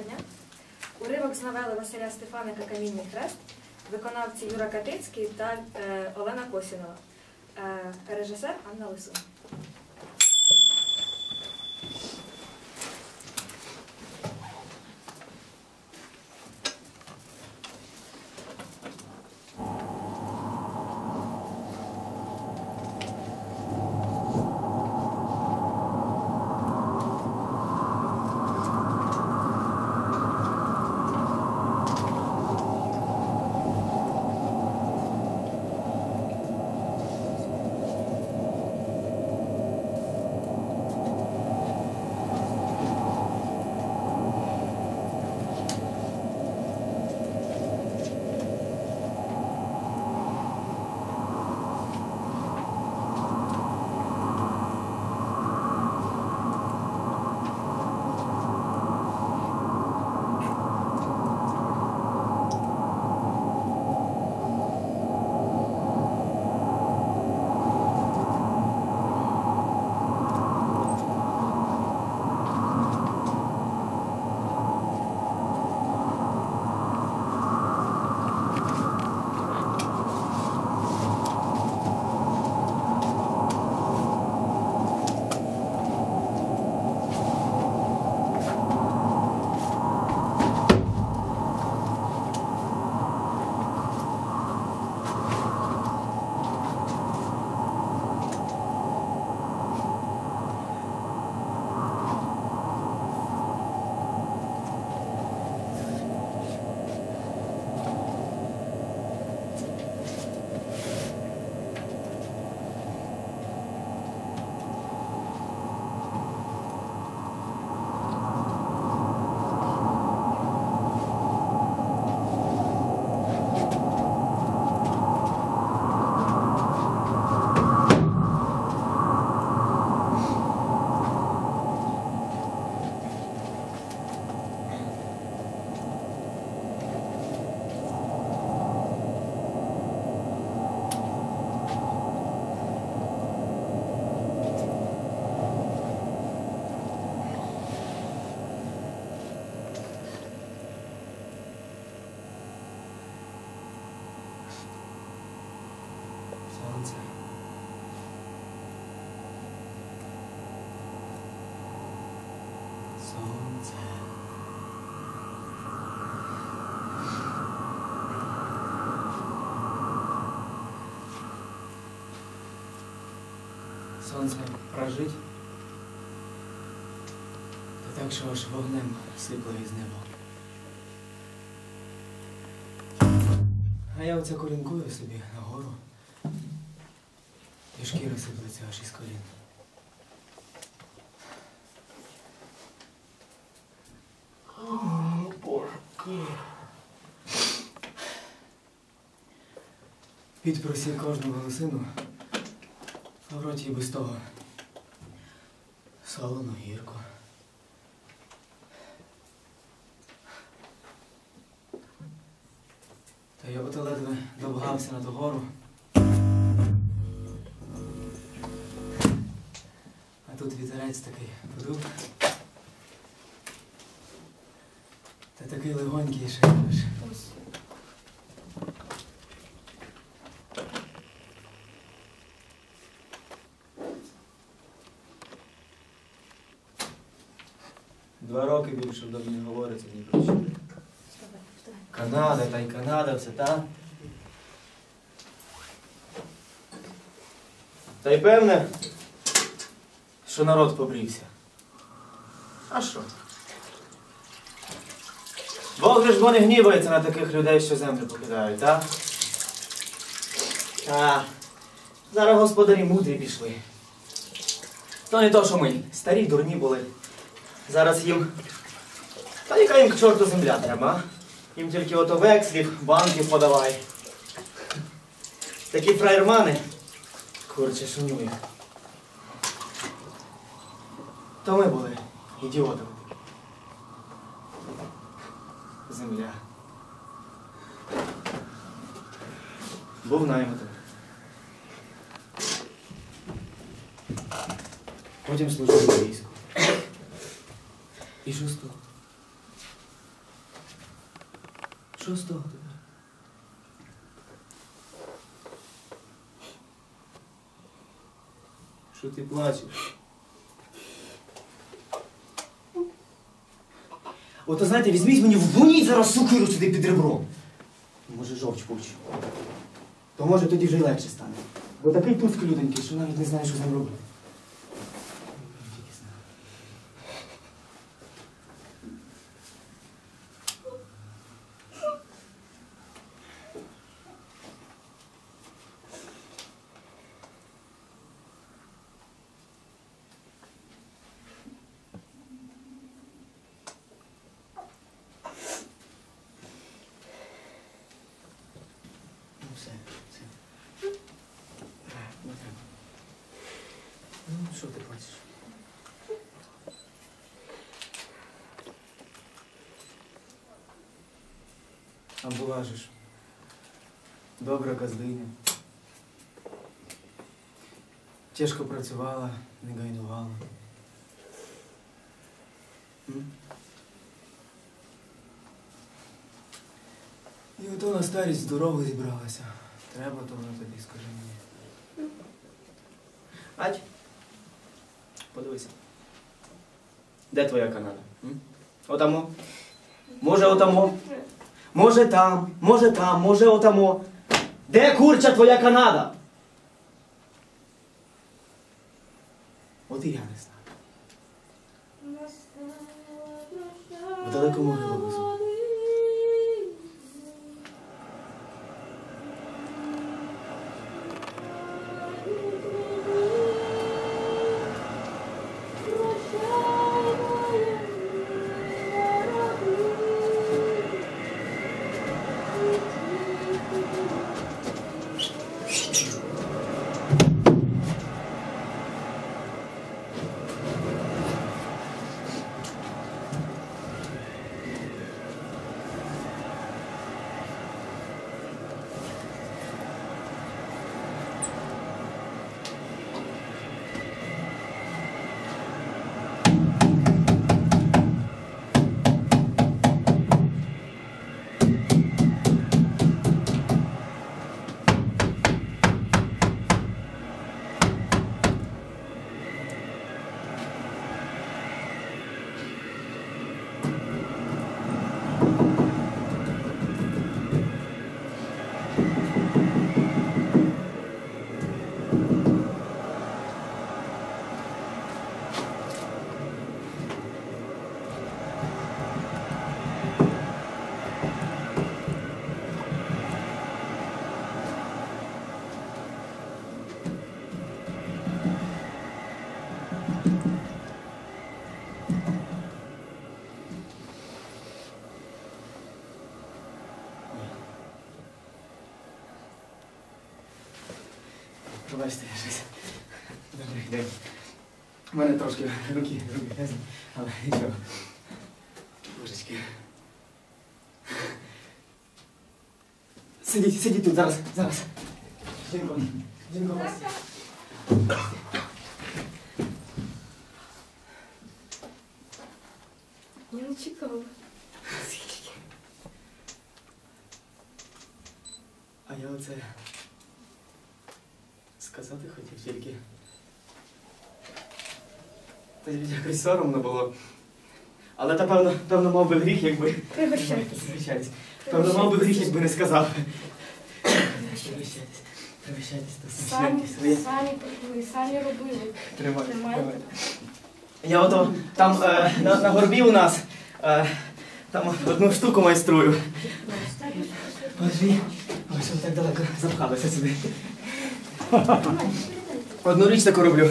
дня. Уривок з новели Василя Стефаника Камінний хрест, виконавці Юра Катицький та е, Олена Косінова, е, режисер Анна Лисун. Сонце прожить. Та так, що аж вогнем сипле із неба. А я оце колінкую собі нагору. І шкіра сиплеться аж із колін. О, Боже. Під кожну голосину, в роті без того. Солоно, гірко. Та я ото ледве добгався на ту гору. А тут вітерець такий подув. Та такий легонький ще аж. Два роки більше до мене говориться ні про що. Канада, та й Канада, все та. Та й певне, що народ побрівся. А що? Бог ж бо не гнівається на таких людей, що землю покидають, а? А, зараз господарі мудрі пішли. То не то, що ми старі, дурні були. Зараз їм. Та яка їм к чорту земля треба, а? Їм тільки ото векслів, банків подавай. Такі фраєрмани. Курче шумює. То ми були ідіотами. Земля. Був наймитом. Потім служив у війську. І що з того? Що з того тепер? Що ти плачеш? Ото знаєте, візьміть мені вгоніть зараз сукиру сюди під ребром. Може, жовч пучу. То може тоді вже й легше стане. Бо такий туцький люденький, що навіть не знає, що з ним робити. Ну все, все. Не треба. Ну, що ти бачиш? А була ж. Добра газдиня. Тяжко працювала, не гайнувала. М? І ото на старість здорово зібралася. Треба то воно тобі, скажи мені. Ать, подивися. Де твоя Канада? М? Отамо? Може отамо? Може там, може там, може отамо. Де курча твоя Канада? От і я не знаю. В далекому Пробачте, я щось. Добрий день. У мене трошки руки, руки грязні, але нічого. Божечки. Сидіть, сидіть тут зараз, зараз. Жінко, жінко, вас. Я не чекала. А я оце сказати хотів тільки. Та якось соромно було. Але та певно, певно мав би гріх, якби. Пригощайтесь. Певно, мав би гріх, якби не сказав. До Самі, самі пекли, самі робили. Тримай. Тримайте. Я ото там е, на, на горбі у нас е, там одну штуку майструю. Ой, що так далеко запхалися сюди. Одну річ таку роблю.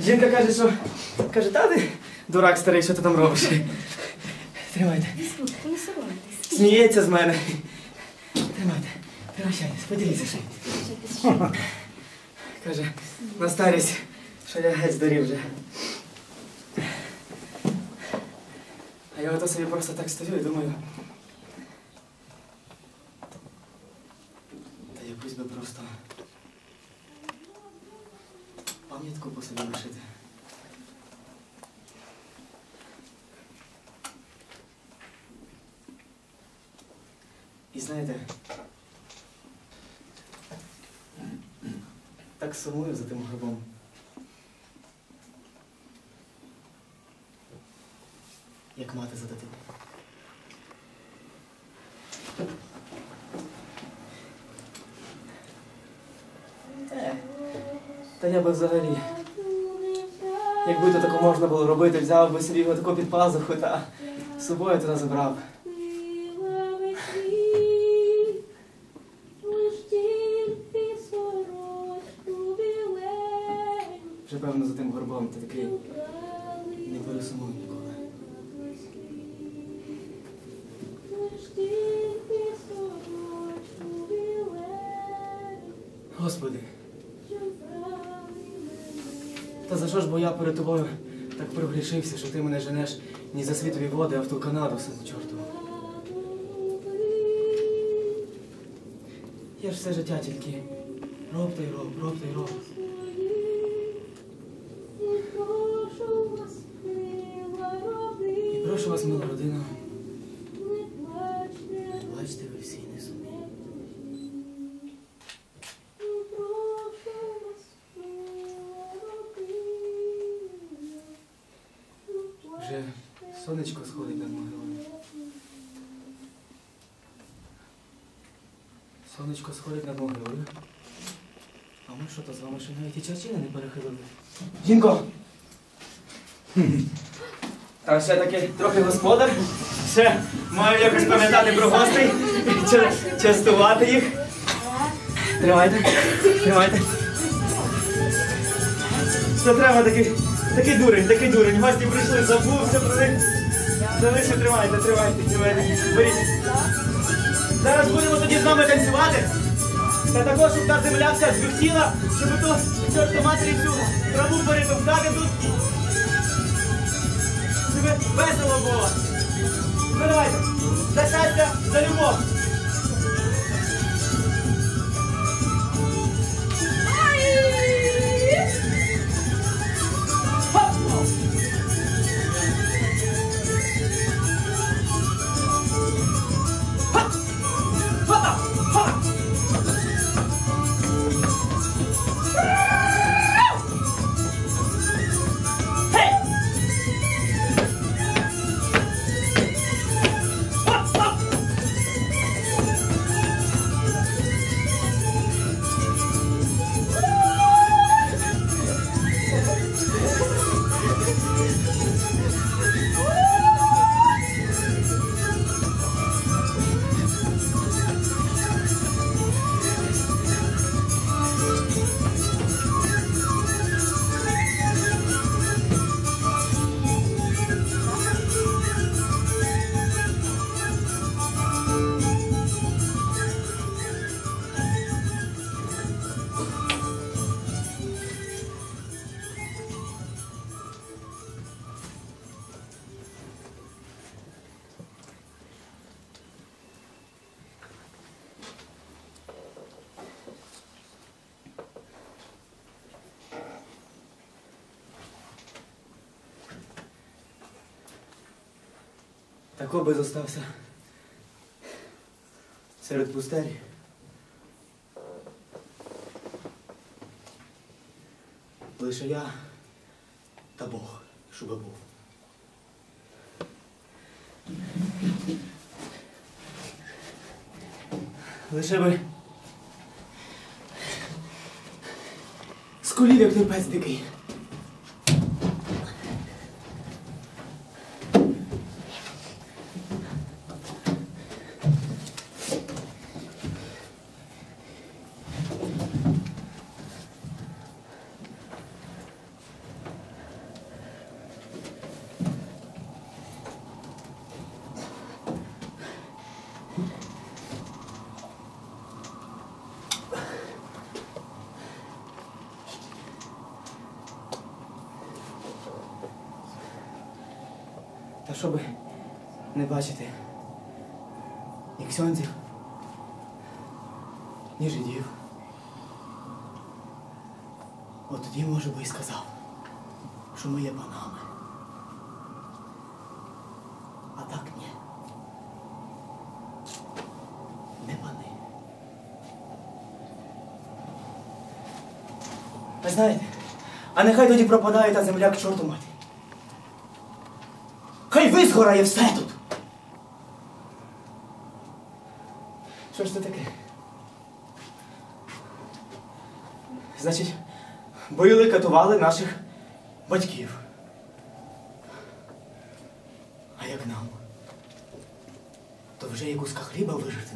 Жінка каже, що каже, та ти дурак старий, що ти там робиш? Тримайте. Сміється з мене. Тримайте. Пригощайтесь, поділіться ще. Каже, на старість, що я геть здурів вже. А я ото собі просто так стою і думаю. Та якусь би просто пам'ятку по собі лишити. І знаєте, так сумую за тим гробом. Як мати за дитину. Та я би взагалі, якби то тако можна було робити, взяв би собі його тако під пазуху та з собою туди забрав. Вже певно за тим горбом ти не пересумуй ніколи. Господи, та за що ж бо я перед тобою так прогрішився, що ти мене женеш ні за світові води, а в ту Канаду сину чортову. Я ж все життя тільки роб та й роб, роб та й роб. Прошу вас, мила родина, бачите ви всі не сумні. Вже сонечко сходить над могилою. Сонечко сходить над могилою. А ми що то з вами ще навіть і чачини не перехилили? Жінко! А ще таки трохи господар. Ще маю якось пам'ятати про гостей, ча- частувати їх. Тримайте, тримайте. Це треба такий, такий дурень, такий дурень. Гості прийшли, забувся про них. Залише тримайте, тримайте, тримайте. Беріть. Зараз будемо тоді з вами танцювати. Та також, щоб та земля вся звихтіла, щоб то чорт матері всю траву перетовкати тут. Весело було. Давайте, за щастя, за любов. Тако би зостався серед пустелі. Лише я та Бог, щоб був. Лише би скулів, як терпець дикий. Та щоб не бачити ні ксьонців, ні жидів. От тоді, може би, і сказав, що ми є панами. А так ні. Не пани. Ви знаєте, а нехай тоді пропадає та земля к чорту мати. Хай визгорає все тут. Що ж це таке? Значить, били, катували наших батьків. А як нам? То вже і куска хліба вижити.